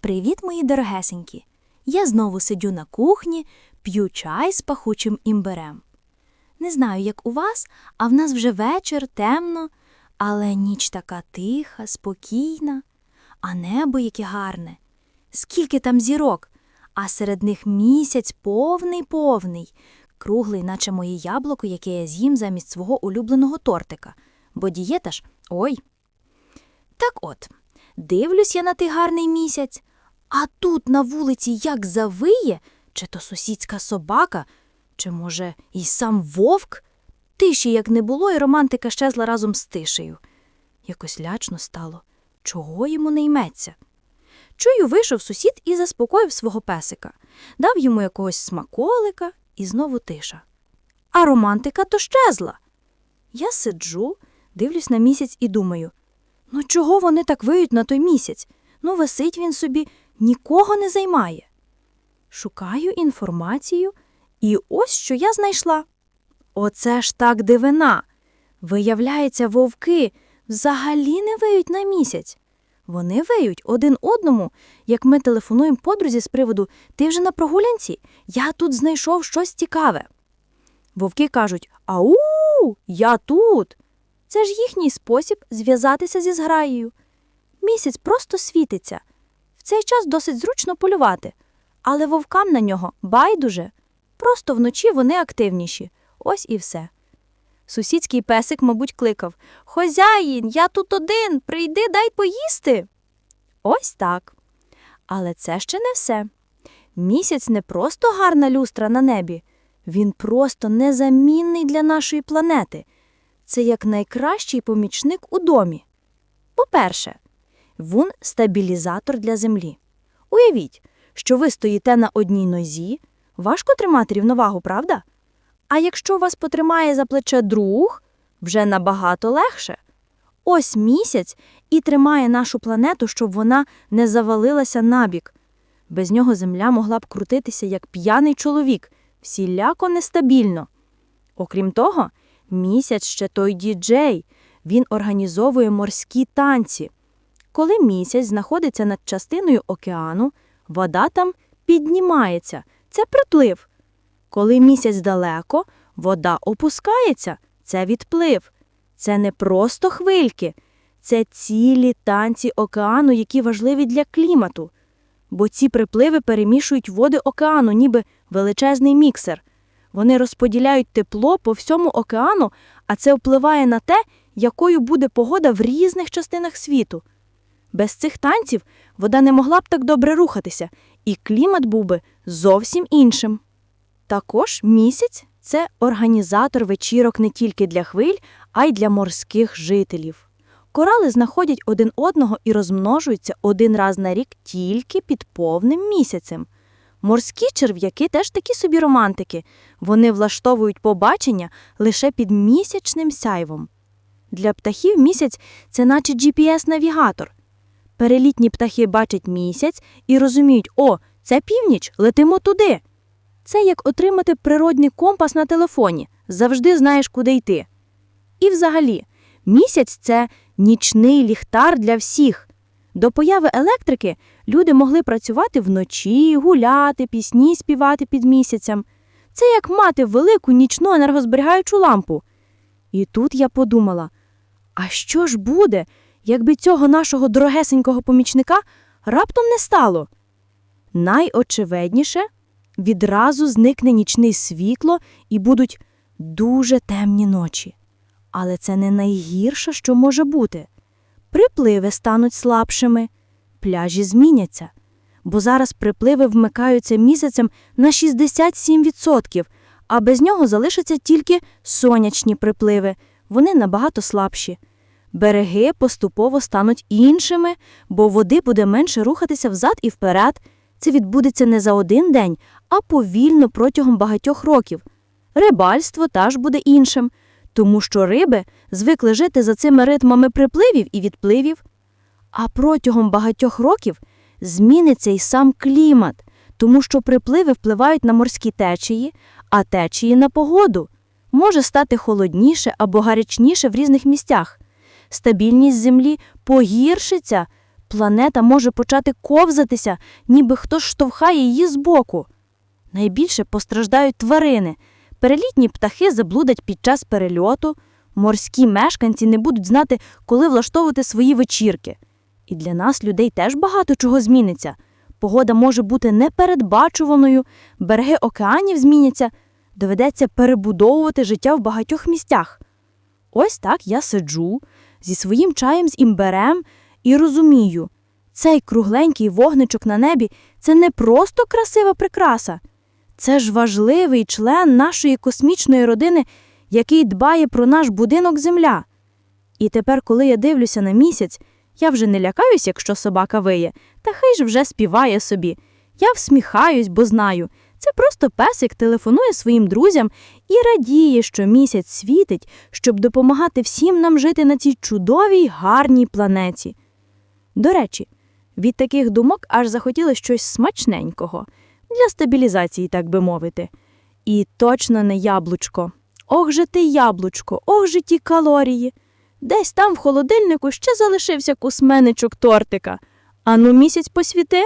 Привіт, мої дорогесенькі! Я знову сидю на кухні, п'ю чай з пахучим імбирем. Не знаю, як у вас, а в нас вже вечір, темно, але ніч така тиха, спокійна, а небо яке гарне. Скільки там зірок, а серед них місяць повний повний, круглий, наче моє яблуко, яке я з'їм замість свого улюбленого тортика, бо дієта ж ой. Так от, дивлюсь я на той гарний місяць, а тут на вулиці як завиє, чи то сусідська собака, чи, може, і сам вовк. Тиші як не було, і романтика щезла разом з тишею. Якось лячно стало. Чого йому не йметься? Чую, вийшов сусід і заспокоїв свого песика, дав йому якогось смаколика і знову тиша. А романтика то щезла. Я сиджу, дивлюсь на місяць і думаю: ну чого вони так виють на той місяць? Ну, висить він собі, нікого не займає. Шукаю інформацію, і ось що я знайшла. Оце ж так дивина. Виявляється, вовки взагалі не виють на місяць. Вони виють один одному, як ми телефонуємо подрузі з приводу Ти вже на прогулянці? Я тут знайшов щось цікаве. Вовки кажуть Ау, я тут. Це ж їхній спосіб зв'язатися зі зграєю. Місяць просто світиться. Цей час досить зручно полювати, але вовкам на нього байдуже. Просто вночі вони активніші. Ось і все. Сусідський песик, мабуть, кликав Хозяїн, я тут один, прийди, дай поїсти. Ось так. Але це ще не все. Місяць не просто гарна люстра на небі, він просто незамінний для нашої планети. Це як найкращий помічник у домі. По-перше, він стабілізатор для землі. Уявіть, що ви стоїте на одній нозі, важко тримати рівновагу, правда? А якщо вас потримає за плече друг, вже набагато легше. Ось місяць і тримає нашу планету, щоб вона не завалилася набік. Без нього земля могла б крутитися як п'яний чоловік, всіляко нестабільно. Окрім того, місяць ще той діджей, він організовує морські танці. Коли місяць знаходиться над частиною океану, вода там піднімається. Це приплив. Коли місяць далеко, вода опускається, це відплив. Це не просто хвильки, це цілі танці океану, які важливі для клімату. Бо ці припливи перемішують води океану, ніби величезний міксер. Вони розподіляють тепло по всьому океану, а це впливає на те, якою буде погода в різних частинах світу. Без цих танців вода не могла б так добре рухатися, і клімат був би зовсім іншим. Також місяць це організатор вечірок не тільки для хвиль, а й для морських жителів. Корали знаходять один одного і розмножуються один раз на рік тільки під повним місяцем. Морські черв'яки теж такі собі романтики. Вони влаштовують побачення лише під місячним сяйвом. Для птахів місяць це наче GPS-навігатор. Перелітні птахи бачать місяць і розуміють, о, це північ, летимо туди. Це як отримати природний компас на телефоні, завжди знаєш, куди йти. І взагалі, місяць це нічний ліхтар для всіх. До появи електрики люди могли працювати вночі, гуляти, пісні співати під місяцем. Це як мати велику нічну енергозберігаючу лампу. І тут я подумала: а що ж буде, якби цього нашого дорогесенького помічника раптом не стало? Найочевидніше відразу зникне нічне світло і будуть дуже темні ночі. Але це не найгірше, що може бути. Припливи стануть слабшими, пляжі зміняться, бо зараз припливи вмикаються місяцем на 67%, а без нього залишаться тільки сонячні припливи, вони набагато слабші. Береги поступово стануть іншими, бо води буде менше рухатися взад і вперед. Це відбудеться не за один день, а повільно протягом багатьох років. Рибальство теж буде іншим, тому що риби звикли жити за цими ритмами припливів і відпливів. А протягом багатьох років зміниться й сам клімат, тому що припливи впливають на морські течії, а течії на погоду. Може стати холодніше або гарячніше в різних місцях. Стабільність землі погіршиться, Планета може почати ковзатися, ніби хтось штовхає її збоку. Найбільше постраждають тварини. Перелітні птахи заблудять під час перельоту, морські мешканці не будуть знати, коли влаштовувати свої вечірки. І для нас, людей, теж багато чого зміниться. Погода може бути непередбачуваною, береги океанів зміняться, доведеться перебудовувати життя в багатьох місцях. Ось так я сиджу зі своїм чаєм з імберем і розумію, цей кругленький вогничок на небі це не просто красива прикраса. Це ж важливий член нашої космічної родини, який дбає про наш будинок Земля. І тепер, коли я дивлюся на місяць, я вже не лякаюсь, якщо собака виє, та хай ж вже співає собі. Я всміхаюсь, бо знаю, це просто песик телефонує своїм друзям і радіє, що місяць світить, щоб допомагати всім нам жити на цій чудовій гарній планеті. До речі, від таких думок аж захотілося щось смачненького для стабілізації, так би мовити. І точно не яблучко. Ох же ти яблучко, ох же ті калорії. Десь там в холодильнику ще залишився кусменичок тортика. Ану місяць посвіти.